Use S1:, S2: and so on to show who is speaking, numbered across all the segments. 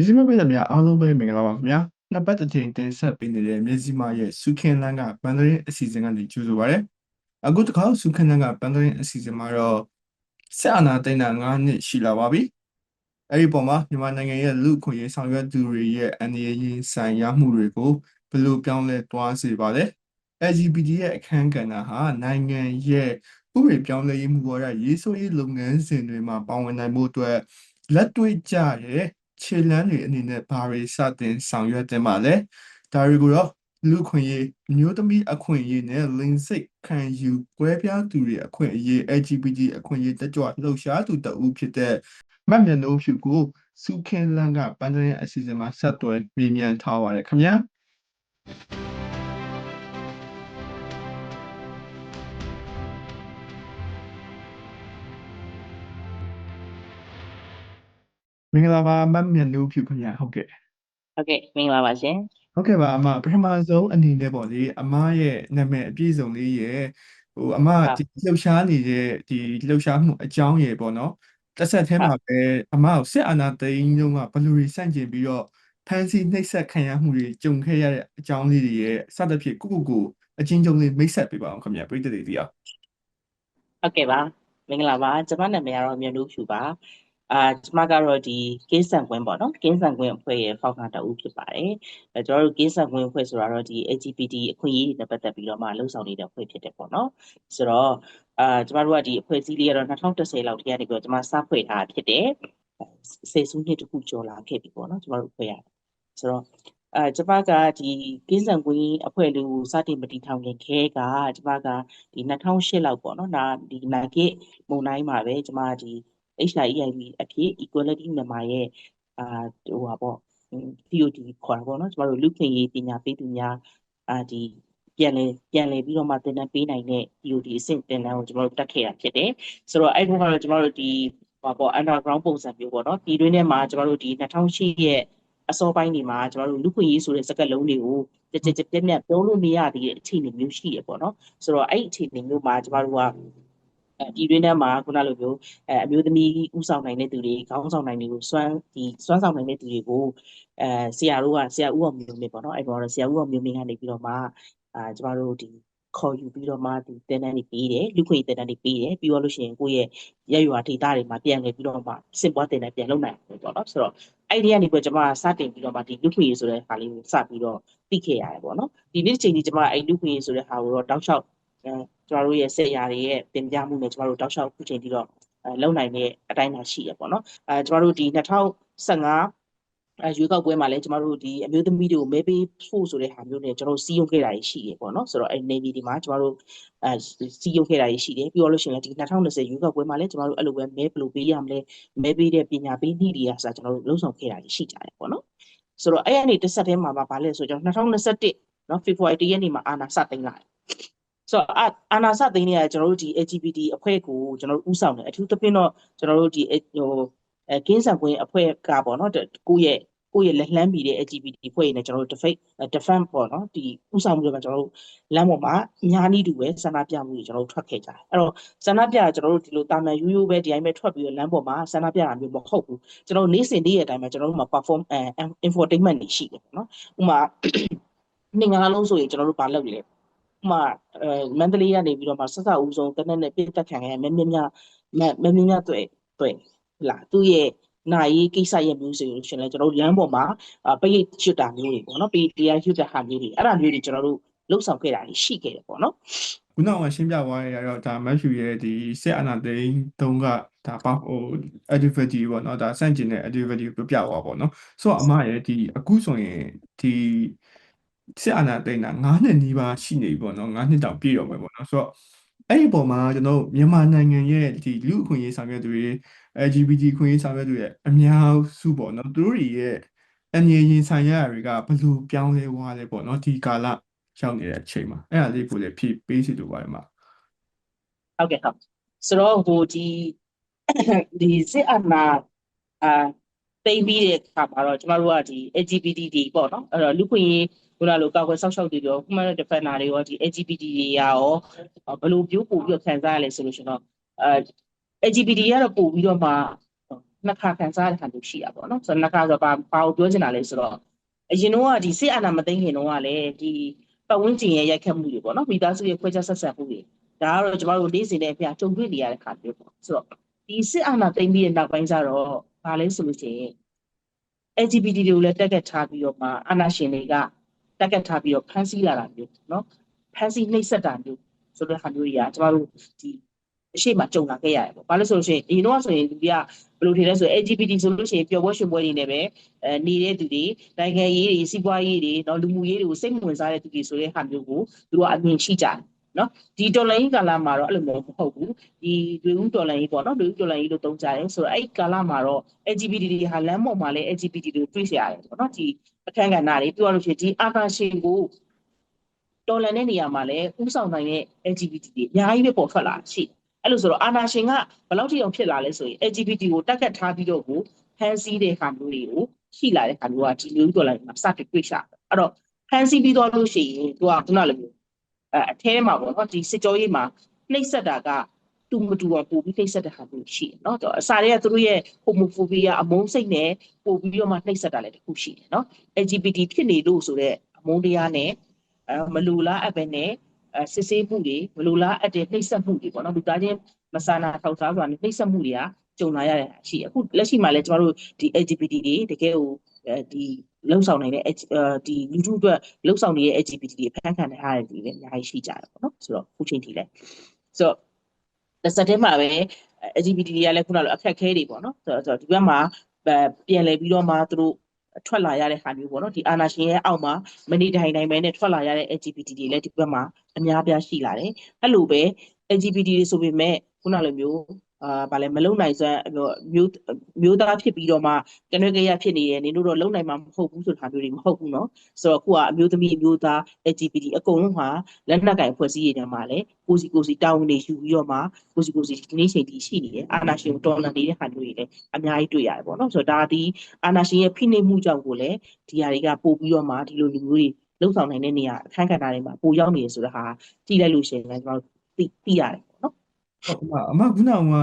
S1: မြစီမပြည်သူများအားလုံးပဲမင်္ဂလာပါခင်ဗျာနှစ်ပတ်တစ်ချိန်တင်ဆက်ပေးနေတဲ့မြစီမရဲ့စုခင်လန်းကပန်တရင်အစီအစဉ်ကနေကြိုဆိုပါရစေအခုတစ်ခါစုခင်လန်းကပန်တရင်အစီအစဉ်မှာတော့ဆက်အာနာတိန်တာ9နှစ်ရှိလာပါပြီအဲ့ဒီပုံမှာမြန်မာနိုင်ငံရဲ့လူခွင့်ရေးဆောင်ရွက်သူတွေရဲ့အနေအရင်ဆိုင်ရမှုတွေကိုဘယ်လိုပြောင်းလဲသွားစေပါလဲ LGBT ရဲ့အခန်းကဏ္ဍဟာနိုင်ငံရဲ့ဥပဒေပြောင်းလဲရေးမှုဝါဒရေးဆွဲရေးလုပ်ငန်းစဉ်တွေမှာပါဝင်နိုင်မှုအတွက်လက်တွေ့ကျတဲ့ ခြေလှမ်းတွေအနေနဲ့ဘာတွေစတင်ဆောင်ရွက်တင်ပါလဲဒါတွေကိုတော့လူခွင့်ရေးမျိုးသမီးအခွင့်အရေးနဲ့လင်စိတ်ခံယူကွဲပြားသူတွေအခွင့်အရေး LGBT အခွင့်အရေးတက်ကြွလှုပ်ရှားသူတဦးဖြစ်တဲ့မတ်မြတ်နိုးဖြူကိုစုခင်လန်းကပန်းတဲ့အစီအစဉ်မှာဆက်သွယ်ပြည်မြန်ထားပါတယ်ခင်ဗျာ မင်္ဂလာပါမတ်မြတ်နိုးဖြူခင်ဗျာဟုတ်ကဲ့
S2: ဟုတ်ကဲ့မင်္ဂလာပါရှင်
S1: ဟုတ်ကဲ့ပါအမပထမဆုံးအနေနဲ့ပေါ့လေအမရဲ့နာမည်အပြည့်စုံလေးရဲ့ဟိုအမ
S2: ဟုတ်
S1: ဒီလှုပ်ရှားနေတဲ့ဒီလှုပ်ရှားမှုအကြောင်းရယ်ပေါ့နော်တစ်ဆက်တည်းမှာပဲအမကိုစစ်အာဏာသိမ်းတုန်းကဘယ်လိုတွေစန့်ကျင်ပြီးတော့ဖမ်းဆီးနှိပ်စက်ခံရမှုတွေကြုံခဲ့ရတဲ့အကြောင်းလေးတွေရဲ့စသဖြင့်ကိုကိုကိုအချင်းချင်းလေးမိတ်ဆက်ပေးပါအောင်ခင်ဗျာပရိသတ်တွေဒီအောင်
S2: ဟုတ်ကဲ့ပါမင်္ဂလာပါကျွန်မနာမည်ကတော့မြို့လူဖြူပါ အာကျွန်မကတော့ဒီကင်းဆန်ကွင်းပေါ့နော်ကင်းဆန်ကွင်းအဖွဲ့ရဲ့ဖောက်ခံတအုပ်ဖြစ်ပါတယ်အဲကျွန်တော်တို့ကင်းဆန်ကွင်းအဖွဲ့ဆိုတာတော့ဒီ LGBT အခွင့်အရေးတွေနဲ့ပတ်သက်ပြီးတော့မှလှုပ်ဆောင်နေတဲ့အဖွဲ့ဖြစ်တယ်ပေါ့နော်ဆိုတော့အာကျွန်မတို့ကဒီအဖွဲ့အစည်းလေးကတော့2010လောက်တည်းကနေပြီးတော့ကျွန်မစဖွဲ့ထားတာဖြစ်တယ်စေစုနှစ်တခုကျော်လာခဲ့ပြီပေါ့နော်ကျွန်မတို့အဖွဲ့ရဆိုတော့အဲကျမကဒီကင်းဆန်ကွင်းအဖွဲ့လေးကိုစတင်မတည်ထောင်ခင်ခဲကကျမကဒီ2008လောက်ပေါ့နော်နာဒီနာဂစ်မုံတိုင်းမှာပဲကျမဒီ HIV အဖြစ် equality မြန်မာရဲ့အာဟိုပါပေါ့ TOD ခေါ်တာပေါ့နော်ကျမတို့လူခွင့်ရေးပညာပေးသူများအာဒီပြန်လေပြန်လေပြီးတော့မှသင်တန်းပေးနိုင်တဲ့ TOD အဆင့်သင်တန်းကိုကျမတို့တက်ခဲ့တာဖြစ်တယ်ဆိုတော့အဲ့ဒီကတော့ကျမတို့ဒီပါပေါ့ underground ပုံစံမျိုးပေါ့နော်ဒီတွင်းထဲမှာကျမတို့ဒီ2008ရဲ့အစောပိုင်းတွေမှာကျမတို့လူခွင့်ရေးဆိုတဲ့စကားလုံးတွေကိုကြကြကြပြက်ပြက်ပြောလို့မရသေးတဲ့အခြေအနေမျိုးရှိရပေါ့နော်ဆိုတော့အဲ့ဒီအခြေအနေမျိုးမှာကျမတို့က အဲဒီတွင်းထဲမှာခုနလိုမျိုးအဲအမျိုးသမီးဥဆောင်နိုင်တဲ့သူတွေခေါင်းဆောင်နိုင်တွေကိုစွမ်းဒီစွမ်းဆောင်နိုင်တဲ့သူတွေကိုအဲဆရာတို့ကဆရာဦးအောင်မျိုးမင်းပေါ့နော်အဲ့တော့ဆရာဦးအောင်မျိုးမင်းကနေပြီးတော့မှအာကျမတို့ဒီခေါ်ယူပြီးတော့မှဒီတင်တန်းတွေပေးတယ်လူခွေတင်တန်းတွေပေးတယ်ပြီးတော့လို့ရှိရင်ကိုယ့်ရဲ့ရရွာဒေတာတွေမှာပြန်လည်ပြီးတော့မှစစ်ပွားတင်တန်းပြန်လုပ်နိုင်တယ်ပေါ့နော်ဆိုတော့အဲ့ဒီကနေပြီးတော့ကျမစတင်ပြီးတော့မှဒီလူခွေဆိုတဲ့ဟာလေးကိုစပြီးတော့သိခဲ့ရတယ်ပေါ့နော်ဒီနေ့ချိန်ကြီးကျမအဲ့လူခွေဆိုတဲ့ဟာကိုတော့တောက်လျှောက်အဲ ကျမတို့ရဲ့ဆက်ရာတွေရဲ့တင်ပြမှုနဲ့ကျမတို့တောက်လျှောက်ခုချိန်ပြီးတော့အဲလုံနိုင်တဲ့အတိုင်းသာရှိရပေါ့နော်အဲကျမတို့ဒီ2015အဲရွေးကောက်ပွဲမှာလည်းကျမတို့ဒီအမျိုးသမီးတွေကိုမဲပေးဖို့ဆိုတဲ့ဟာမျိုးနဲ့ကျွန်တော်စီးရုံခဲ့တာရှိရပေါ့နော်ဆိုတော့အဲ navy ဒီမှာကျမတို့အဲစီးရုံခဲ့တာရှိတယ်ပြီးတော့လို့ရှိရင်လည်းဒီ2020ရွေးကောက်ပွဲမှာလည်းကျမတို့အဲ့လိုပဲမဲဘယ်လိုပေးရမလဲမဲပေးတဲ့ပညာပေးနည်းတွေကဆိုကျွန်တော်တို့လုံဆောင်ခဲ့တာရှိကြတယ်ပေါ့နော်ဆိုတော့အဲ့အနေတစ်ဆက်တည်းမှာပါလဲဆိုကျွန်တော်2021နော်ဖေဖော်ဝါရီ1ရက်နေ့မှာအာဏာစသိမ်းလာတယ် ဆိုတော့အာနာစသိန်းတွေကကျွန်တော်တို့ဒီ LGBT အဖွဲ့ကိုကျွန်တော်တို့ဥဆောင်တယ်အထူးသဖြင့်တော့ကျွန်တော်တို့ဒီဟိုအဲကင်းဆန်ကွင်းအဖွဲ့ကပေါ့နော်ကိုယ့်ရဲ့ကိုယ့်ရဲ့လက်လှမ်းပြီးတဲ့ LGBT အဖွဲ့တွေနဲ့ကျွန်တော်တို့ defend defend ပေါ့နော်ဒီဥဆောင်မှုတွေမှာကျွန်တော်တို့လမ်းပေါ်မှာအများနည်းတူပဲဆန္ဒပြမှုတွေကျွန်တော်တို့ထွက်ခဲ့ကြတယ်အဲ့တော့ဆန္ဒပြကျွန်တော်တို့ဒီလိုတာမန်ရိုးရိုးပဲဒီတိုင်းပဲထွက်ပြီးတော့လမ်းပေါ်မှာဆန္ဒပြတာမျိုးမဟုတ်ဘူးကျွန်တော်တို့နေ့စဉ်နေ့ရက်တိုင်းမှာကျွန်တော်တို့မှာ perform infotainment တွေရှိတယ်ပေါ့နော်ဥပမာနေ့ငါးလုံးဆိုရင်ကျွန်တော်တို့မလုပ်လဲဥ မာအဲမန္တလေးကနေပြီးတော့မှဆက်စပ်ဦးဆုံးတနက်နဲ့ပြည့်တက်ခံရမင်းမင်းများမင်းမင်းများတွေ့တွေ့လာသူ့ရဲ့နာရေးကိစ္စရဲ့မျိုးဆိုလို့ရှင်လဲကျွန်တော်တို့လမ်းပေါ်မှာပိတ်ချွတ်တာမျိုးတွေပေါ့နော်ပိတ်တရားချွတ်တာဟာမျိုးတွေအဲ့ဒါမျိုးတွေကျွန်တော်တို့လှုပ်ဆောင်ခဲ့တာရှိခဲ့တယ်ပေါ့နော်
S1: ခုနကရှင်းပြသွားရတော့ဒါမက်ဖြူရဲ့ဒီဆက်အနာသိန်းတုံးကဒါပေါ့ဟို activity ပေါ့နော်ဒါစန့်ကျင်တဲ့ activity ကိုပြပြသွားပေါ့နော်ဆိုတော့အမရဲ့ဒီအခုဆိုရင်ဒီ စစ်အာဏာသိမ်းတာ9နှစ်နီးပါးရှိနေပြီပေါ့နော်9နှစ်တောင်ပြည့်တော့မယ်ပေါ့နော်ဆိုတော့အဲ့ဒီပုံမှာကျွန်တော်မြန်မာနိုင်ငံရဲ့ဒီလူအခွင့်အရေးဆောင်ရွက်သူတွေ LGBT ခွင့်ရေးဆောင်ရွက်သူရဲ့အများစုပေါ့နော်သူတို့တွေရဲ့အနေရင်ဆိုင်ရတွေကဘယ်လိုပြောင်းလဲသွားလဲပေါ့နော်ဒီကာလရောက်နေတဲ့အချိန်မှာအဲ့ဒါလေးကိုလည်းဖြည့်ပေးစီလိုပါတယ်မှာ
S2: ဟုတ်ကဲ့ဟုတ်ဆိုတော့ဟိုဒီဒီစစ်အာဏာအာ သိမ်းပြီးတဲ့အခါမှာတော့ကျမတို့ကဒီ LGBT တွေပေါ့နော်အဲ့တော့လူခွင့်ရေးခုနလိုကောက်ွယ်ဆောက်ရှောက်တွေရော human rights defender တွေရောဒီ LGBT တွေရောဘယ်လိုမျိုးပို့ပြီးတော့ခံစားရလဲဆိုလို့ရှင်တော့အဲ LGBT ကတော့ပို့ပြီးတော့မှနှစ်ခါခံစားရတဲ့ဟာမျိုးရှိတာပေါ့နော်ဆိုတော့နှစ်ခါဆိုတော့ဘာဘာကိုပြောချင်တာလဲဆိုတော့အရင်တော့ကဒီစစ်အာဏာမသိမ်းခင်တော့ကလည်းဒီပတ်ဝန်းကျင်ရဲ့ရိုက်ခတ်မှုတွေပေါ့နော်မိသားစုရဲ့ခွဲခြားဆက်ဆံမှုတွေဒါကတော့ကျမတို့နေ့စဉ်နဲ့အပြကြုံတွေ့နေရတဲ့ခါမျိုးပေါ့ဆိုတော့ဒီစစ်အာဏာသိမ်းပြီးတဲ့နောက်ပိုင်းကျတော့ ဘာလဲဆိုလို့ရှိရင် LGBT တွေကိုလည်းတက်ကတ်ထားပြီးတော့မှအာဏာရှင်တွေကတက်ကတ်ထားပြီးတော့ဖမ်းဆီးလာတာမျိုးနော်ဖမ်းဆီးနှိပ်စက်တာမျိုးဆိုတဲ့ဟာမျိုးတွေကကျမတို့ဒီအရှိမကြုံလာခဲ့ရတယ်ပေါ့ဘာလို့ဆိုလို့ရှိရင်အရင်တော့ဆိုရင်လူတွေကဘယ်လိုထင်လဲဆိုရင် LGBT ဆိုလို့ရှိရင်ပျော်ပွဲရွှင်ပွဲတွေနဲ့ပဲအဲနေတဲ့သူတွေနိုင်ငံရေးတွေစီးပွားရေးတွေနော်လူမှုရေးတွေကိုစိတ်မဝင်စားတဲ့သူတွေဆိုတဲ့ဟာမျိုးကိုသူတို့ကအမြင်ရှိကြတယ် နော်ဒီတော်လိုင်းကာလမှာတော့အဲ့လိုမျိုးမဟုတ်ဘူးဒီတွေဦးတော်လိုင်းပေါ့နော်တွေဦးတော်လိုင်းလို့သုံးကြတယ်ဆိုတော့အဲ့ကာလမှာတော့ LGBT တွေဟာလမ်းပေါ်မှာလည်း LGBT တွေတွေ့ရရတယ်ပေါ့နော်ဒီအခန်းကဏ္ဍတွေပြောရလို့ရှိရင်ဒီအာသာရှင်ကိုတော်လန်တဲ့နေရာမှာလည်းဥဆောင်နိုင်တဲ့ LGBT တွေအများကြီးပဲပေါ်ထွက်လာရှိတယ်အဲ့လိုဆိုတော့အာနာရှင်ကဘယ်လောက်ထိအောင်ဖြစ်လာလဲဆိုရင် LGBT ကိုတက်ကတ်ထားပြီးတော့ကိုဖန်ဆီးတဲ့ဟာမျိုးတွေကိုရှိလာတဲ့ဟာမျိုးကဒီလိုတော်လိုင်းမှာစတင်တွေ့ရှာတယ်အဲ့တော့ဖန်ဆီးပြီးတော့လို့ရှိရင်သူကခုနလိုမျိုး အဲအထဲမှာပေါ့နော်ဒီစစ်ကြောရေးမှာနှိပ်စက်တာကတူမတူအောင်ပို့ပြီးနှိပ်စက်တဲ့ဟာမျိုးရှိတယ်เนาะအစားတွေကသူတို့ရဲ့ homophobia အမုန်းစိတ်နဲ့ပို့ပြီးတော့မှနှိပ်စက်တာလည်းတခုရှိတယ်เนาะ LGBT ဖြစ်နေလို့ဆိုတော့အမုန်းတရားနဲ့အဲမလူလားအပ်ပဲနဲ့အဲစစ်ဆေးမှုတွေမလူလားအပ်တဲ့နှိပ်စက်မှုတွေပေါ့နော်လူသားချင်းမဆာနာထောက်ထားစွာနဲ့နှိပ်စက်မှုတွေကကြုံလာရတဲ့ရှိအခုလက်ရှိမှာလည်းကျမတို့ဒီ LGBT တွေတကယ်ကိုအဲဒီ လှုပ်ဆောင်နေတဲ့ဒီလူထုအတွက်လှုပ်ဆောင်နေတဲ့ LGBT တွေဖန်ခံထားရတဲ့ဒီလည်းအများကြီးရှိကြတယ်ပေါ့နော်ဆိုတော့ခုချိန်ထိလည်းဆိုတော့တစ်ဆက်တည်းမှာပဲ LGBT တွေကလည်းခုနလိုအခက်ခဲတွေပေါ့နော်ဆိုတော့ဒီဘက်မှာပြန်လည်ပြီးတော့မှသူတို့ထွက်လာရတဲ့ဟာမျိုးပေါ့နော်ဒီအာနာရှင်ရဲ့အောက်မှာမနေတိုင်းတိုင်းပဲနဲ့ထွက်လာရတဲ့ LGBT တွေလည်းဒီဘက်မှာအများပြားရှိလာတယ်အဲ့လိုပဲ LGBT တွေဆိုပေမဲ့ခုနလိုမျိုး အာဗာလဲမလုံနိုင်စွမ်းမျိုးမျိုးသားဖြစ်ပြီးတော့မှကနွေကရဖြစ်နေတယ်နင်တို့တော့လုံနိုင်မှာမဟုတ်ဘူးဆိုတာမျိုးတွေမဟုတ်ဘူးเนาะဆိုတော့ခုကအမျိုးသမီးအမျိုးသား LGBT အကုန်လုံးဟာလက်နက်ကင်ဖွဲ့စည်းရတဲ့မှာလဲကိုစီကိုစီတာဝန်တွေယူပြီးတော့မှကိုစီကိုစီဒီနေ့ချိန်ထိရှိနေတယ်အာနာရှင်တော်လန်နေတဲ့ဟာမျိုးတွေလည်းအများကြီးတွေ့ရတယ်ပေါ့เนาะဆိုတော့ဒါဒီအာနာရှင်ရဲ့ဖိနှိပ်မှုကြောင့်ကိုလည်းဒီဟာတွေကပို့ပြီးတော့မှဒီလိုလူမျိုးတွေလှုပ်ဆောင်နိုင်တဲ့နေရာအခန်းကဏ္ဍတွေမှာပိုရောက်နေရဆိုတဲ့ဟာကြည့်လိုက်လို့ရှိရင်လည်းကျွန်တော်သိသိရတယ်ပေါ့နော်
S1: ဟုတ်ပါအမခုနက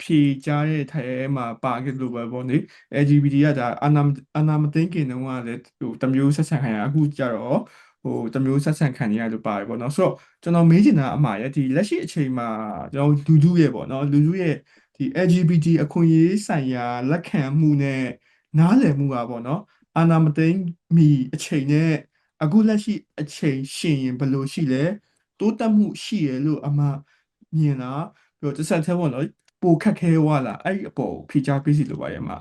S1: ဖြေကြားတဲ့ထဲမှာပါခဲ့လို့ပဲပေါ့နိ LGBT ကဒါအာနာအာနာမသိန်းခင်တုန်းကလည်းဟိုတမျိုးဆက်ဆံခံရအခုကြတော့ဟိုတမျိုးဆက်ဆံခံရလို့ပါတယ်ပေါ့နော်ဆိုတော့ကျွန်တော်မေးချင်တာအမှားရဒီလက်ရှိအချိန်မှာကျွန်တော်လူလူရဲ့ပေါ့နော်လူလူရဲ့ဒီ LGBT အခွင့်အရေးဆိုင်ရာလက်ခံမှုနဲ့နားလည်မှုကပေါ့နော်အာနာမသိန်းမီအချိန်နဲ့အခုလက်ရှိအချိန်ရှင်ရင်ဘယ်လိုရှိလဲတိုးတက်မှုရှိရလို့အမှမြင်တာ ပြီးတော့တစ်ဆက်တည်းပေါ့နော်ပိုခက်ခဲသွားလားအဲ့ဒီအပေါ်ဖြေချပေးစီလိုပါရဲ့မှာ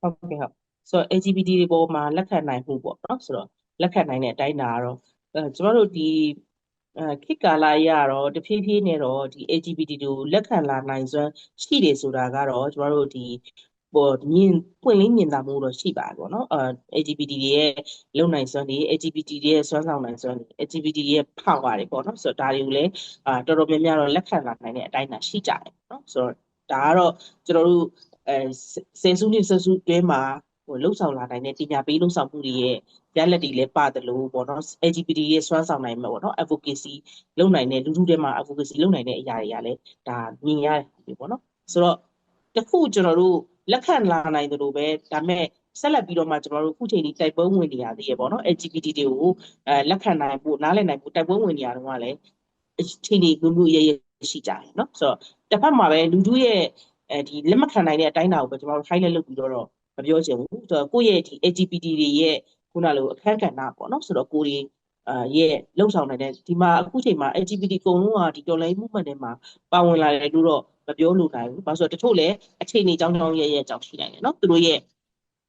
S2: ဟုတ်ကဲ့ဟုတ်ဆိုတော့ LGBT တွေပေါ်မှာလက်ခံနိုင်မှုပေါ့နော်ဆိုတော့လက်ခံနိုင်တဲ့အတိုင်းတာကတော့အဲကျမတို့ဒီအဲခေတ်ကာလအရတော့တဖြည်းဖြည်းနဲ့တော့ဒီ LGBT တွေကိုလက်ခံလာနိုင်စွမ်းရှိတယ်ဆိုတာကတော့ကျမတို့ဒီ ပေါ်မြင်ပွင့်လင်းမြင်သာမှုတော့ရှိပါတယ်ပေါ့နော်အဲ LGBT တွေရဲ့လုံနိုင်စွမ်းတွေ LGBT တွေရဲ့စွမ်းဆောင်နိုင်စွမ်းတွေ LGBT တွေရဲ့ power တွေပေါ့နော်ဆိုတော့ဒါတွေကိုလည်းအာတော်တော်များများတော့လက်ခံလာနိုင်တဲ့အတိုင်းတာရှိကြတယ်ပေါ့နော်ဆိုတော့ဒါကတော့ကျွန်တော်တို့အဲဆယ်စုနှစ်ဆယ်စုတွဲမှာဟိုလှုပ်ဆောင်လာနိုင်တဲ့ပညာပေးလှုပ်ဆောင်မှုတွေရဲ့ရလက်တွေလည်းပါတယ်လို့ပေါ့နော် LGBT ရဲ့စွမ်းဆောင်နိုင်မှာပေါ့နော် advocacy လုပ်နိုင်တဲ့လူထုထဲမှာ advocacy လုပ်နိုင်တဲ့အရာတွေကလည်းဒါမြင်ရတယ်ပေါ့နော်ဆိုတော့တခုကျွန်တော်တို့ လက်ခံလာနိုင်တယ်လို့ပဲဒါမဲ့ဆက်လက်ပြီးတော့မှကျွန်တော်တို့ခုချိန်ဒီတိုက်ပွဲဝင်နေရသေးရပေါ့နော် LGBT တွေကိုအဲလက်ခံနိုင်ဖို့နားလည်နိုင်ဖို့တိုက်ပွဲဝင်နေရတော့ကလည်းအချိန်ဒီမျိုးမျိုးရရရှိကြတယ်နော်ဆိုတော့တစ်ဖက်မှာပဲလူထုရဲ့အဲဒီလက်မခံနိုင်တဲ့အတိုင်းအတာကိုပဲကျွန်တော်တို့ highlight လုပ်ပြီးတော့မပြောချင်ဘူးဆိုတော့ကိုယ့်ရဲ့ဒီ LGBT တွေရဲ့ခုနလိုအခက်အခဲနာပေါ့နော်ဆိုတော့ကိုယ်တွေအာရဲ့လှုပ်ဆောင်နေတဲ့ဒီမှာအခုချိန်မှာ LGBT ကုံလုံးကဒီတော်လိုင်း movement တွေမှာပါဝင်လာတယ်လို့တော့ မပြောလို့နိုင်ဘူး။ဘာလို့ဆိုတော့တချို့လည်းအခြေအနေကြောင်းကြောင်းရဲ့ရဲ့ကြောင့်ရှိနိုင်တယ်နော်။သူတို့ရဲ့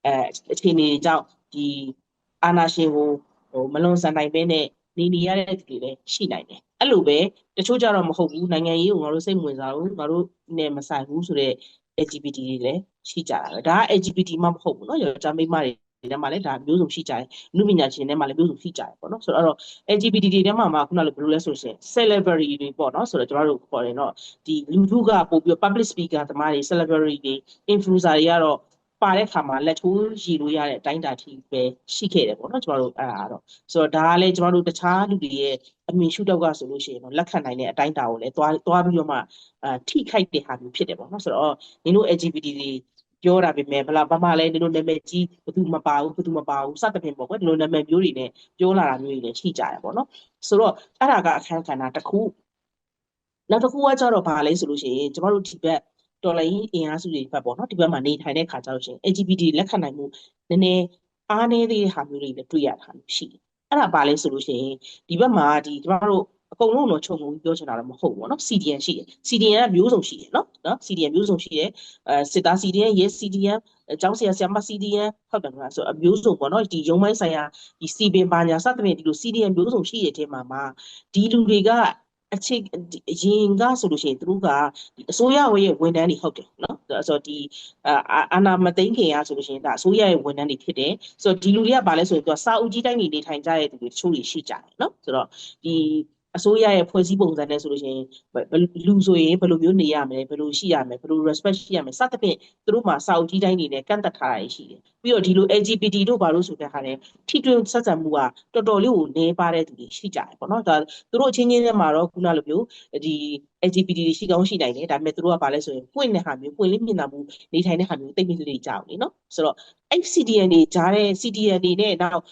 S2: အဲအခြေအနေကြောင့်ဒီအာနာရှင်ကိုဟိုမလွန်ဆန်နိုင်ဘဲနဲ့နေနေရတဲ့သူတွေလည်းရှိနိုင်တယ်။အဲ့လိုပဲတချို့ကြတော့မဟုတ်ဘူးနိုင်ငံရေးကိုငါတို့စိတ်ဝင်စားဘူးငါတို့နဲ့မဆိုင်ဘူးဆိုတော့ LGBT တွေလည်းရှိကြတာပဲ။ဒါက LGBT မှမဟုတ်ဘူးနော်။ယောက်ျားမိန်းမတွေ ဒီထဲမှာလည်းဒါမျိုးစုံရှိကြတယ်လူပညာရှင်တွေထဲမှာလည်းမျိုးစုံရှိကြတယ်ပေါ့နော်ဆိုတော့ LGBT တွေထဲမှာမှခုနကဘယ်လိုလဲဆိုရှင် celebrity တွေပေါ့နော်ဆိုတော့ကျွန်တော်တို့ခေါ်တယ်နော်ဒီလူထုကပို့ပြီး public speaker သမားတွေ celebrity တွေ influencer တွေကတော့ပါတဲ့ခါမှာလက်ထိုးရည်လို့ရတဲ့အတိုင်းတာထိပဲရှိခဲ့တယ်ပေါ့နော်ကျွန်တော်တို့အဲ့ဒါတော့ဆိုတော့ဒါကလည်းကျွန်တော်တို့တခြားလူတွေရဲ့အမြင်ရှုထောက်ကဆိုလို့ရှိရင်တော့လက်ခံနိုင်တဲ့အတိုင်းတာကိုလည်းသွားသွားပြီးတော့မှအာထိခိုက်တဲ့ဟာမျိုးဖြစ်တယ်ပေါ့နော်ဆိုတော့နင်တို့ LGBT တွေ ပြောတာပဲမဲ့ဘလာဘာမှလည်းဒီလိုနာမည်ကြီးဘသူမပါဘူးဘသူမပါဘူးစသဖြင့်ပေါ့ကွဒီလိုနာမည်မျိုးတွေနဲ့ပြောလာတာမျိုးတွေလည်းရှိကြတယ်ပေါ့နော်ဆိုတော့အဲ့ဒါကအခန်းကဏ္ဍတစ်ခုနောက်တစ်ခုကကြတော့ဘာလဲဆိုလို့ရှိရင်ကျမတို့ဒီဘက်တော်လိုင်းအင်အားစုတွေဘက်ပေါ့နော်ဒီဘက်မှာနေထိုင်တဲ့ခါကျတော့ရှင် LGBT လက်ခံနိုင်မှုနည်းနည်းအားနည်းသေးတဲ့ဟာမျိုးတွေလည်းတွေ့ရတာရှိတယ်အဲ့ဒါဘာလဲဆိုလို့ရှိရင်ဒီဘက်မှာဒီကျမတို့ အကုန်လုံးတော့ချုပ်ကုန်ပြောချင်တာတော့မဟုတ်ဘူးပေါ့နော် CDN ရှိတယ် CDN ကမျိုးစုံရှိတယ်နော်နော် CDN မျိုးစုံရှိတယ်အဲစစ်သား CDN ရဲ CDN အကြောင်းဆရာဆရာမ CDN ဟုတ်တယ်ခင်ဗျာဆိုအမျိုးစုံပေါ့နော်ဒီရုံးပိုင်းဆိုင်ရာဒီစီပင်ပါညာစသဖြင့်ဒီလို CDN မျိုးစုံရှိတဲ့အထက်မှာမှာဒီလူတွေကအခြေအရင်ကဆိုလို့ရှိရင်သူတို့ကအစိုးရရဲ့ဝန်ထမ်းတွေဟုတ်တယ်နော်ဆိုတော့ဒီအာနာမသိန်းခင်ကဆိုလို့ရှိရင်ဒါအစိုးရရဲ့ဝန်ထမ်းတွေဖြစ်တယ်ဆိုတော့ဒီလူတွေကဘာလဲဆိုရင်သူကစာအုပ်ကြီးတိုင်းနေထိုင်ကြတဲ့သူတွေတချို့တွေရှိကြတယ်နော်ဆိုတော့ဒီ အစိုးရရဲ့ဖွဲ့စည်းပုံစံနဲ့ဆိုလို့ရှိရင်လူဆိုရင်ဘယ်လိုမျိုးနေရမလဲဘယ်လိုရှိရမလဲဘယ်လို respect ရှိရမလဲစသဖြင့်သူတို့မှာစာအုပ်ကြီးတိုင်းနေနဲ့ကန့်သက်ထားတာရှိတယ်ပြီးတော့ဒီလို LGBT တို့ဘာလို့ဆိုတဲ့ခါလဲထိတွင်ဆက်ဆံမှုကတော်တော်လေးကိုနေပါတဲ့သူတွေရှိကြတယ်ပေါ့နော်ဒါသူတို့အချင်းချင်းထဲမှာတော့ခုနလိုမျိုးဒီ LGBT တွေရှိကောင်းရှိနိုင်တယ်ဒါပေမဲ့သူတို့ကဘာလဲဆိုရင်ပွင့်တဲ့ဟာမျိုးပွင့်လင်းမြင်သာမှုနေထိုင်တဲ့ဟာမျိုးတိတ်မလေးကြအောင်လीနော်ဆိုတော့အဲ့ CDN တွေကြားတဲ့ CDN တွေနဲ့နောက်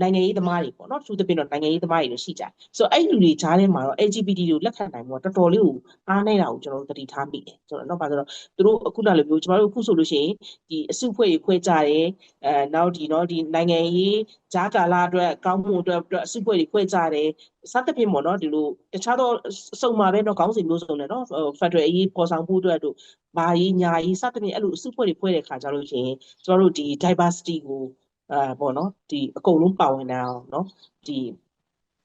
S2: နိုင်ငံရေးသမားတွေပေါ့နော်သူသဖြင့်တော့နိုင်ငံရေးသမားတွေလည်းရှိကြတယ်ဆိုတော့အဲ့လူတွေကြားထဲမှာတော့ LGBT ကိုလက်ခံနိုင်မှုကတော်တော်လေးကိုအားနေတာကိုကျွန်တော်တို့သတိထားမိတယ်ဆိုတော့တော့ပါဆိုတော့သူတို့အခုနလိုမျိုးကျွန်တော်တို့အခုဆိုလို့ရှိရင်ဒီအစုဖွဲ့တွေခွဲကြတယ်အဲနောက်ဒီနော်ဒီနိုင်ငံရေးဂျားကာလာအတွက်ကောင်းမှုအတွက်အတွက်အစုဖွဲ့တွေခွဲကြတယ်စသဖြင့်ပေါ့နော်ဒီလိုတခြားသောစုံမှာပဲတော့ခေါင်းစဉ်မျိုးစုံနဲ့နော် Federal အရေးပေါ်ဆောင်မှုအတွက်တို့ဘာရေးညာရေးစသဖြင့်အဲ့လိုအစုဖွဲ့တွေခွဲတဲ့ခါကြလို့ရှိရင်ကျွန်တော်တို့ဒီ diversity ကို အာပေါ့နော်ဒီအကုန်လုံးပါဝင်နိုင်အောင်နော်ဒီ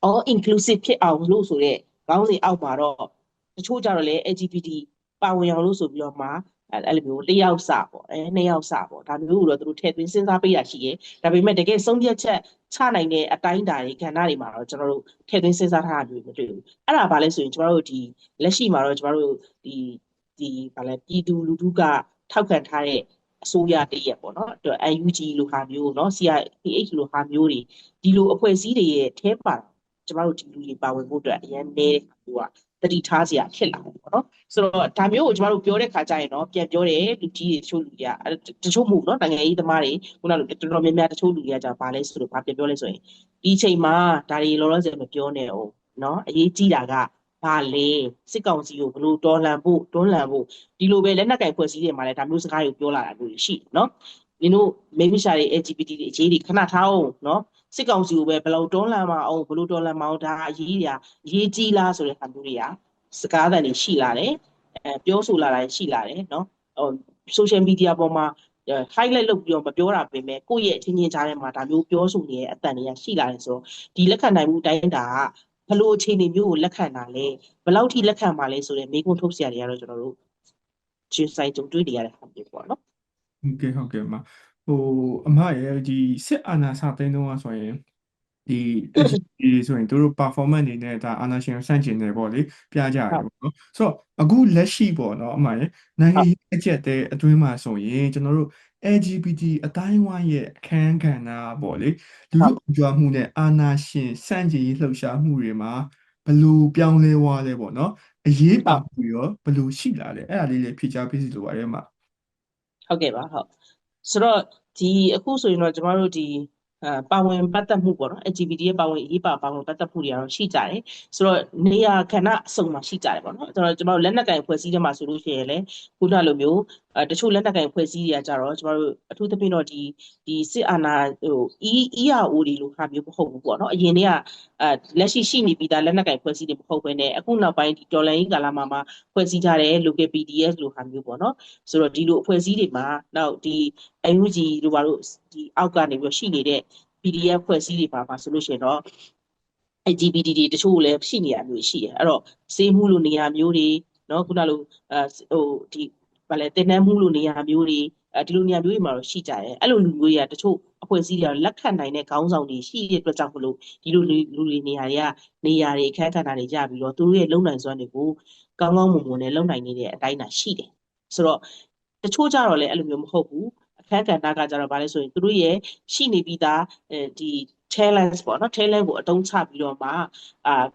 S2: all inclusive ဖြစ်အောင်လို့ဆိုတော့ခေါင်းစဉ်အောက်မှာတော့တချို့ကြတော့လေ LGBT ပါဝင်အောင်လို့ဆိုပြီးတော့မှအဲ့အဲ့လိုမျိုးတစ်ယောက်စပေါ့အဲနှစ်ယောက်စပေါ့ဒါမျိုးကိုတော့သူတို့ထည့်သွင်းစဉ်းစားပေးရရှိရဲဒါပေမဲ့တကယ်ဆုံးဖြတ်ချက်ချနိုင်တဲ့အတိုင်းအတာတွေကဏ္ဍတွေမှာတော့ကျွန်တော်တို့ထည့်သွင်းစဉ်းစားထားတာမျိုးမတွေ့ဘူးအဲ့ဒါဘာလဲဆိုရင်ကျွန်တော်တို့ဒီလက်ရှိမှာတော့ကျွန်တော်တို့ဒီဒီဘာလဲပြည်သူလူထုကထောက်ခံထားတဲ့ အစိုးရတရက်ပေါ့နော်အတွက် UNG လိုဟာမျိုးเนาะ CRPH လိုဟာမျိုးတွေဒီလိုအဖွဲ့အစည်းတွေရဲ့ထဲပါကျမတို့ဒီလူတွေပါဝင်ဖို့အတွက်အရင်နေတဲ့ဟိုကတတိထားစရာဖြစ်လာတယ်ပေါ့နော်ဆိုတော့ဒါမျိုးကိုကျမတို့ပြောတဲ့ခါကျရင်တော့ပြန်ပြောတယ်လူကြီးတွေတချို့လူတွေကတချို့မဟုတ်နော်နိုင်ငံရေးသမားတွေခုနကတော်တော်များများတချို့လူတွေကကြာဘာလဲဆိုတော့ဘာပြန်ပြောလဲဆိုရင်ဒီချိန်မှာဒါတွေလောလောဆယ်မပြောနဲ့အောင်နော်အရေးကြီးတာက ဘာလဲစစ်ကောင်စီကိုဘလို့တော်လှန်ဖို့တွန်းလှန်ဖို့ဒီလိုပဲလက်နက်ကင်ဖွဲ့စည်းတွေမှာလည်းဒါမျိုးစကားကိုပြောလာတာမျိုးရှိနော်နင်တို့မိမိရှာတွေ LGBT တွေအခြေတွေခဏထားအောင်နော်စစ်ကောင်စီကိုပဲဘယ်လိုတွန်းလှန်မအောင်ဘလို့တွန်းလှန်မအောင်ဒါအရေးကြီးအရေးကြီးလားဆိုတဲ့ဟာမျိုးတွေကစကားသံတွေရှိလာတယ်အဲပြောဆိုလာတာရှိလာတယ်နော်ဟို social media ပေါ်မှာ highlight လုပ်ပြီးတော့မပြောတာပဲမဲ့ကိုယ့်ရဲ့အချင်းချင်းကြားထဲမှာဒါမျိုးပြောဆိုနေတဲ့အတန်တွေကရှိလာတယ်ဆိုတော့ဒီလက်ခံနိုင်မှုတိုင်းတာက ဘလို့အခြေအနေမျိုးကိုလက်ခံတာလဲဘယ်လောက်ထိလက်ခံပါလဲဆိုတဲ့မိကုန်းထုတ်စရာတွေကတော့ကျွန်တော်တို့ချင်းဆိုင်ကြုံတွေ့နေရတဲ့ဟာမျိုးပေါ့နော်
S1: ဟုတ်ကဲ့ဟုတ်ကဲ့အမဟိုအမရဲ့ဒီစစ်အာဏာစသိမ်းတော့ဆိုရင်ဒီ LGBT ဆိုရင်သူတို့ performance အနေနဲ့ဒါအာဏာရှင်ကိုဆန့်ကျင်တယ်ပေါ့လေပြကြရတယ်ပေါ့နော်ဆိုတော့အခုလက်ရှိပေါ့နော်အမရဲ့နိုင်ငံရေးအကျက်တဲ့အတွင်းမှာဆိုရင်ကျွန်တော်တို့ LGBT အတိုင်းဝိုင်းရဲ့အခန်းကဏ္ဍပေါ့လေလူထုအကြွားမှုနဲ့အာဏာရှင်စန့်ကျင်ရေးလှုပ်ရှားမှုတွေမှာဘယ်လိုပြောင်းလဲသွားလဲပေါ့နော်အရေးပါမှုရောဘယ်လိုရှိလာလဲအဲ့ဒါလေးလေးဖြေကြားပေးစီလိုပါတယ်အမ
S2: ဟုတ်ကဲ့ပါဟုတ်ဆိုတော့ဒီအခုဆိုရင်တော့ကျမတို့ဒီအာပါဝင်ပတ်သက်မှုပေါ့နော် LGBT ရဲ့ပါဝင်ရေးပါပါဝင်ပတ်သက်မှုတွေကတော့ရှိကြတယ်ဆိုတော့နေရာခဏအစုံမှာရှိကြတယ်ပေါ့နော်ဆိုတော့ကျမတို့လက်နက်ကင်ဖွဲ့စည်းတဲ့မှာဆိုလို့ရှိရင်လည်းခုနလိုမျိုးအဲတချို့လက်နက်ကိုင်ဖွဲ့စည်းတွေကကြတော့ကျမတို့အထူးသဖြင့်တော့ဒီဒီစစ်အာဏာဟို ERO တွေလိုဟာမျိုးမဟုတ်ဘူးပေါ့နော်အရင်တည်းကအဲလက်ရှိရှိနေပြီးသားလက်နက်ကိုင်ဖွဲ့စည်းတွေမဟုတ်ဘဲနဲ့အခုနောက်ပိုင်းဒီတော်လန်ကြီးကာလမှာမှာဖွဲ့စည်းကြတဲ့ local PDF လိုဟာမျိုးပေါ့နော်ဆိုတော့ဒီလိုအဖွဲ့အစည်းတွေမှာနောက်ဒီ UNG တို့ဘာလို့ဒီအောက်ကနေပြီးရှိနေတဲ့ PDF ဖွဲ့စည်းတွေပါပါဆိုလို့ရှိရင်တော့ LGBT တွေတချို့လည်းရှိနေတာမျိုးရှိတယ်အဲ့တော့စေးမှုလိုနေရာမျိုးတွေနော်ခုနလိုဟိုဒီ ဗာလဲတင်နှမ်းမှုလိုနေရာမျိုးတွေအဲဒီလိုနေရာမျိုးတွေမှာတော့ရှိကြတယ်အဲ့လိုလူမျိုးတွေကတချို့အဖွဲ့အစည်းတွေလက်ခံနိုင်တဲ့ခေါင်းဆောင်တွေရှိတဲ့အတွက်ကြောင့်မလို့ဒီလိုလူတွေနေရာတွေကနေရာတွေအခက်အခဲတွေကြပြီးတော့သူတို့ရဲ့လုံနိုင်စွမ်းတွေကိုကောင်းကောင်းမွန်မွန်နဲ့လုံနိုင်နေတဲ့အတိုင်းတာရှိတယ်ဆိုတော့တချို့ကြတော့လည်းအဲ့လိုမျိုးမဟုတ်ဘူးအခန်းကဏ္ဍကကြတော့ဗာလဲဆိုရင်သူတို့ရဲ့ရှိနေပြီးသားအဲဒီ talents ပေါ့နော် talent ကိုအတုံးချပြီးတော့မှအာ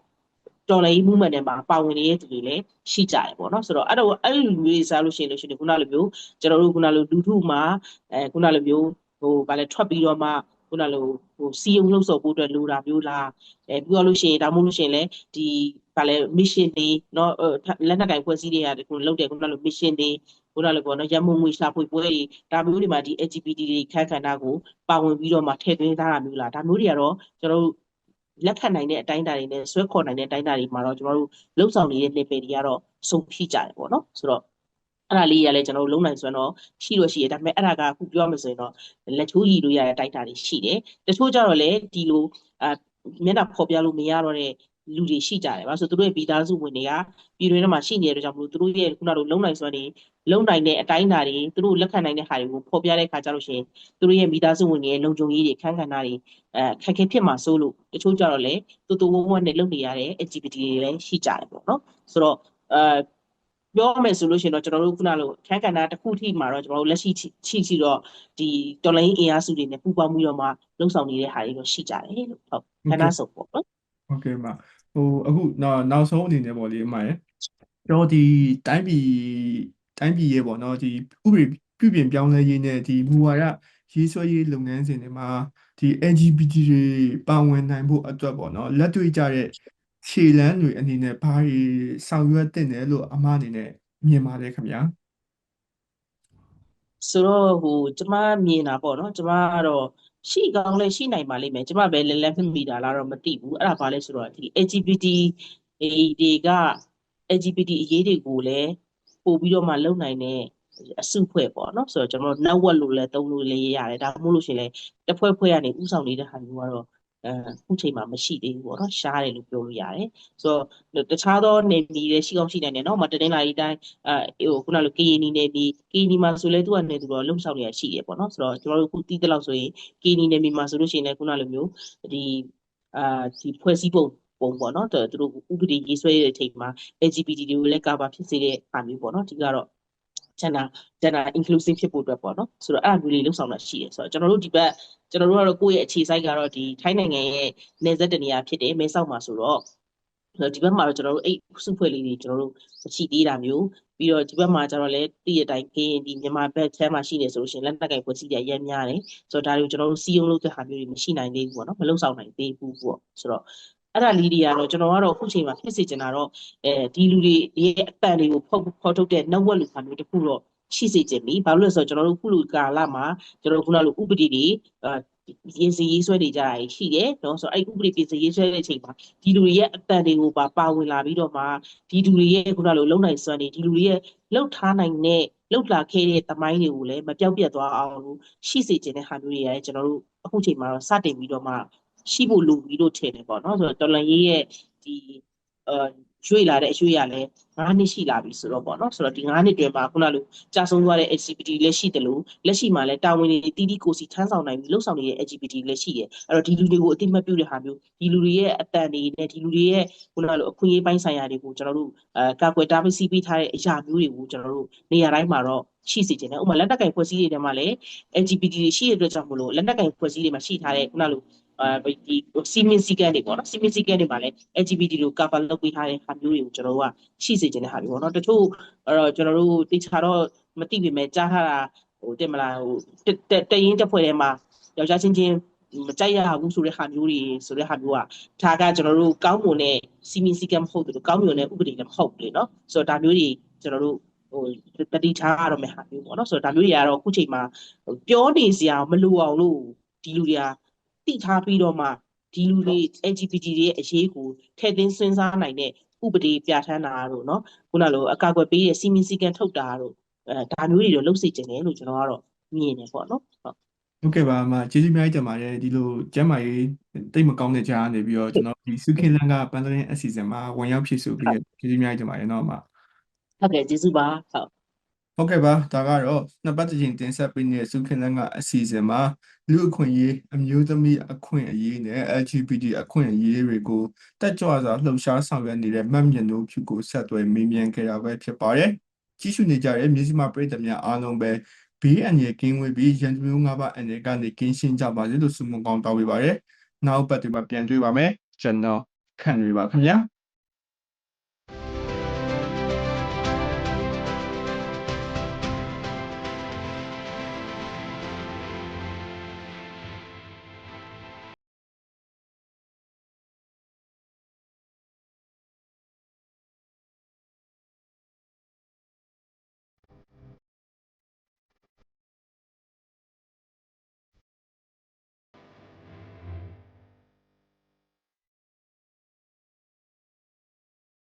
S2: တော်လိုင်းမှုမှန်တယ်မှာပါဝင်နေတဲ့သူတွေလည်းရှိကြတယ်ပေါ့နော်ဆိုတော့အဲ့တော့အဲ့လိုမျိုးတွေစားလို့ရှိရင်လို့ရှိရင်ခုနလိုမျိုးကျွန်တော်တို့ခုနလိုလူထုမှာအဲခုနလိုမျိုးဟိုဗာလဲထွက်ပြီးတော့မှခုနလိုဟိုစီယုံလို့ဆိုဖို့အတွက်လိုတာမျိုးလားအဲပြီးတော့လို့ရှိရင်ဒါမှမဟုတ်လို့ရှိရင်လည်းဒီဗာလဲ mission တွေเนาะလက်နက်ကင်ဖွဲ့စည်းတွေကခုလုပ်တယ်ခုနလို mission တွေခုနလိုပေါ့နော်ရမုံငွေရှာဖွေပွဲတွေဒါမျိုးတွေမှာဒီ LGBT တွေခန့်ခန္ဓာကိုပါဝင်ပြီးတော့မှထည့်သွင်းထားတာမျိုးလားဒါမျိုးတွေကတော့ကျွန်တော်တို့ လက်ခံနိုင်တဲ့အတိုင်းအတာတွေနဲ့ဆွဲခေါ်နိုင်တဲ့အတိုင်းအတာတွေမှာတော့ကျွန်တော်တို့လှုပ်ဆောင်နေတဲ့ level တွေကတော့ဆုံးဖြတ်ကြတယ်ပေါ့နော်ဆိုတော့အဲ့ဒါလေးရလဲကျွန်တော်တို့လုံနိုင်ဆိုတော့ရှိလို့ရှိရဒါပေမဲ့အဲ့ဒါကအခုပြောမှဆိုရင်တော့လက်ချိုးရည်လို့ရတဲ့အတိုင်းအတာတွေရှိတယ်တချို့ကြတော့လေဒီလိုအာမျက်နှာဖော်ပြလို့မရတော့တဲ့ လူတွေရှိကြတယ်။ဘာလို့ဆိုသူတို့ရဲ့ဗီသားစုဝင်တွေကပြည်တွင်းထဲမှာရှိနေတဲ့အတွက်ကြောင့်မလို့သူတို့ရဲ့ခုနကလုံနိုင်စွမ်းတွေလုံနိုင်တဲ့အတိုင်းအတာတွေသူတို့လက်ခံနိုင်တဲ့ဟာတွေကိုဖော်ပြတဲ့အခါကျလို့ရှိရင်သူတို့ရဲ့မိသားစုဝင်တွေရဲ့လုံခြုံရေးတွေခန်းခန္ဓာတွေအဲခက်ခဲဖြစ်မှာစိုးလို့တချို့ကြတော့လေတူတူဝဝနဲ့လုံနေရတဲ့ LGBT တွေလည်းရှိကြတယ်ပေါ့နော်ဆိုတော့အဲပြောမယ်ဆိုလို့ရှိရင်တော့ကျွန်တော်တို့ခုနလိုခန်းကဏ္ဍတစ်ခုထိမှာတော့ကျွန်တော်တို့လက်ရှိချိချိတော့ဒီတော်လိုင်းအင်အားစုတွေနဲ့ပူးပေါင်းပြီးတော့မှလုံဆောင်နေတဲ့ဟာတွေတော့ရှိကြတယ်လို့ဟုတ်ခဏဆုံးပေါ့နော်
S1: ဟုတ်ကဲ့ပါ ဟိုအခုနောက်နောက်ဆုံးအနေနဲ့ပေါ့လေအမရဲ့ကျွန်တော်ဒီတိုင်းပြည်တိုင်းပြည်ရဲ့ပေါ့နော်ဒီဥပဒေပြုပြင်ပြောင်းလဲရေးနဲ့ဒီမူဝါဒရေးဆွဲရေးလုပ်ငန်းစဉ်တွေမှာဒီ LGBT တွေပါဝင်နိုင်ဖို့အတွက်ပေါ့နော်လက်တွေ့ကြတဲ့ခြေလမ်းတွေအနေနဲ့ဘာတွေဆောင်ရွက်တင်တယ်လို့အမအနေနဲ့မြင်ပါတယ်ခင်ဗျာ
S2: ဆိုတော့ဟိုကျမမြင်တာပေါ့နော်ကျမကတော့ ရှိကောင်းလဲရှိနိုင်ပါလိမ့်မယ်ကျမပဲလဲလဲမှတ်မိတာလားတော့မသိဘူးအဲ့ဒါဘာလဲဆိုတော့ဒီ LGBT တွေက LGBT အရေးတွေကိုလည်းပို့ပြီးတော့မှလုံနိုင်တဲ့အစုဖွဲ့ပေါ့နော်ဆိုတော့ကျွန်တော် network လို့လည်းသုံးလို့လည်းရတယ်ဒါမှမဟုတ်လို့ရှိရင်လည်းတစ်ဖွဲ့ဖွဲ့ကနေဥဆောင်နေတဲ့ဟာမျိုးကတော့ အဲအခုချိန်မှာမရှိသေးဘူးပေါ့နော်ရှားတယ်လို့ပြောလို့ရတယ်ဆိုတော့တခြားသောနေပြည်လည်းရှိကောင်းရှိနိုင်တယ်နော်မတတင်းလာဒီတိုင်းအဲဟိုခုနလို KNI နေပြည် KNI မှာဆိုလဲသူကနေသူတော့လုံဆောင်ရရှိရပေါ့နော်ဆိုတော့ကျွန်တော်တို့အခုတီးတဲ့လောက်ဆိုရင် KNI နေပြည်မှာဆိုလို့ရှိရင်လည်းခုနလိုမျိုးဒီအာဒီဖွဲ့စည်းပုံပုံပေါ့နော်သူတို့ဥပဒေရေးဆွဲတဲ့အချိန်မှာ LGBT တွေကိုလည်း cover ဖြစ်စေတဲ့အားမျိုးပေါ့နော်ဒီကတော့ gender gender inclusive ဖြစ်ဖို့အတွက်ပေါ့နော်ဆိုတော့အဲ့အမျိုးလေးလှုပ်ဆောင်တာရှိတယ်ဆိုတော့ကျွန်တော်တို့ဒီဘက်ကျွန်တော်တို့ကတော့ကိုယ့်ရဲ့အခြေစိုက်ကတော့ဒီထိုင်းနိုင်ငံရဲ့နေဆက်တနေရာဖြစ်တယ်မဲဆောက်မှာဆိုတော့ဒီဘက်မှာတော့ကျွန်တော်တို့အဲ့စုဖွဲ့လေးတွေကျွန်တော်တို့မရှိသေးတာမျိုးပြီးတော့ဒီဘက်မှာကျတော့လည်းတည့်ရတိုင်းခင်းဒီမြန်မာဘက်ချမ်းမှာရှိနေဆိုလို့ရှိရင်လက်နက်ကင်ဖွဲ့စည်းရရမ်းများတယ်ဆိုတော့ဒါတွေကိုကျွန်တော်တို့စီယုံလုပ်တဲ့ဟာမျိုးတွေမရှိနိုင်သေးဘူးပေါ့နော်မလုံဆောင်နိုင်သေးဘူးပေါ့ဆိုတော့ အဲ့ဒါလေးတွေကတော့ကျွန်တော်ကတော့အခုချိန်မှာဖြစ်စေချင်တာတော့အဲဒီလူတွေရဲ့အပန်တွေကိုဖောက်ဖော်ထုတ်တဲ့နှုတ်ဝက်လူခါမျိုးတစ်ခုတော့ရှိစေချင်ပြီဘာလို့လဲဆိုတော့ကျွန်တော်တို့ခုလူကာလမှာကျွန်တော်တို့ခုနလိုဥပဒေတွေရင်းစည်းရေးဆွဲနေကြတာရှိတယ်နော်ဆိုတော့အဲ့ဥပဒေပြင်စည်းရေးဆွဲတဲ့အချိန်မှာဒီလူတွေရဲ့အပန်တွေကိုပါပါဝင်လာပြီးတော့မှဒီလူတွေရဲ့ခုနလိုလုံနိုင်စွမ်းတွေဒီလူတွေရဲ့လှုပ်ထားနိုင်တဲ့လှုပ်လာခဲ့တဲ့သမိုင်းတွေကိုလည်းမပြောက်ပြတ်သွားအောင်လို့ရှိစေချင်တဲ့ဟာမျိုးတွေရတယ်ကျွန်တော်တို့အခုချိန်မှာတော့စတင်ပြီးတော့မှ ရှိဖို့လိုပြီးလို့ထင်တယ်ပေါ့နော်ဆိုတော့တော်လန်ရေးရဲ့ဒီအာရွေ့လာတဲ့အရွေ့ရလဲ9နှစ်ရှိလာပြီဆိုတော့ပေါ့နော်ဆိုတော့ဒီ9နှစ်တွင်မှာခုနလိုကြာဆုံးသွားတဲ့ LGBT လည်းရှိတယ်လို့လက်ရှိမှာလည်းတာဝန်တွေတီးတီးကိုစီထမ်းဆောင်နိုင်ပြီးလှုပ်ဆောင်နေတဲ့ LGBT လည်းရှိတယ်အဲ့တော့ဒီလူတွေကိုအတိမတ်ပြုတဲ့ဟာမျိုးဒီလူတွေရဲ့အတန်တွေနဲ့ဒီလူတွေရဲ့ခုနလိုအခွင့်အရေးပိုင်းဆိုင်ရာတွေကိုကျွန်တော်တို့အဲကာကွယ်တားဆီးပေးထားတဲ့အရာမျိုးတွေကိုကျွန်တော်တို့နေရာတိုင်းမှာတော့ရှိစေချင်တယ်ဥပမာလက်နက်ကင်ဖွဲ့စည်းတွေထဲမှာလည်း LGBT တွေရှိတဲ့အတွက်ကြောင့်မလို့လက်နက်ကင်ဖွဲ့စည်းတွေမှာရှိထားတဲ့ခုနလို အဲဒီစီမင်းစီကန်တွေပေါ့နော်စီမင်းစီကန်တွေမှာလည်း LGBT ကို cover လုပ်ပေးထားတဲ့ဟာမျိုးတွေကိုကျွန်တော်တို့ကရှိစေချင်တဲ့ဟာမျိုးပေါ့နော်တချို့အဲ့တော့ကျွန်တော်တို့တေချာတော့မသိပေမဲ့ကြားထားတာဟိုတင်မလားဟိုတရင်တစ်ဖွဲ့ထဲမှာယောက်ျားချင်းချင်းမကြိုက်ရဘူးဆိုတဲ့ဟာမျိုးတွေဆိုတဲ့ဟာမျိုးကဒါကကျွန်တော်တို့ကောင်းမွန်တဲ့စီမင်းစီကန်မဟုတ်ဘူးကောင်းမွန်တဲ့ဥပဒေလည်းမဟုတ်ဘူးလေနော်ဆိုတော့ဒါမျိုးတွေကျွန်တော်တို့ဟိုတတိထားရတော့မယ့်ဟာမျိုးပေါ့နော်ဆိုတော့ဒါမျိုးတွေကတော့အခုချိန်မှာပြောနေစရာမလိုအောင်လို့ဒီလူတွေက သိထားပြီးတော့မှဒီလူတွေ LGBT တွေရဲ့အရေးကိုထည့်သွင်းစဉ်းစားနိုင်တဲ့ဥပဒေပြဋ္ဌာန်းတာတို့နော်ခုနလိုအကာအကွယ်ပေးတဲ့စီမင်းစည်းကမ်းထုတ်တာတို့အဲဒါမျိုးတွေတော့လှုပ်စေခြင်းတယ်လို့ကျွန်တော်ကတော့မြင်တယ်ပေါ့နော်ဟုတ်
S1: ဟုတ်ကဲ့ပါအမကျေးဇူးများကြီးတင်ပါတယ်ဒီလိုကျမ်းမာရေးတိတ်မကောင်းတဲ့ကြားနေပြီးတော့ကျွန်တော်ဒီစုခင်လန်ကပန်းတရင်အစီအစဉ်မှာဝင်ရောက်ဖြစ်ဆိုပြီးကျေးဇူးများကြီးတင်ပါတယ်နော်အမ
S2: ဟုတ်ကဲ့ကျေးဇူးပါဟုတ်
S1: ဟုတ်ကဲ့ပါဒါကတော့နှစ်ပတ်တကြိမ်တင်ဆက်ပေးနေတဲ့စုခင်လန်ကအစီအစဉ်မှာ လူအခွင့်အရေးအမျိုးသမီးအခွင့်အရေးနဲ့ LGBT အခွင့်အရေးတွေကိုတက်ကြွစွာလှုပ်ရှားဆောင်ရွက်နေတဲ့မတ်မြင့်တို့ဖြူကိုဆက်သွယ်မေးမြန်းခဲ့တာပဲဖြစ်ပါတယ်ကြီးစုနေကြတဲ့မြစီမပရိသတ်များအားလုံးပဲဘေးအန္တရာယ်ကင်းဝေးပြီးရန်သူမျိုးငါးပါးအန္တရာယ်ကနေကင်းရှင်းကြပါစေလို့ဆုမွန်ကောင်းတောင်းပေးပါရစေနောက်ပတ်ဒီမှာပြန်တွေ့ပါမယ်ကျွန်တော်ခန့်ရီပါခင်ဗျာ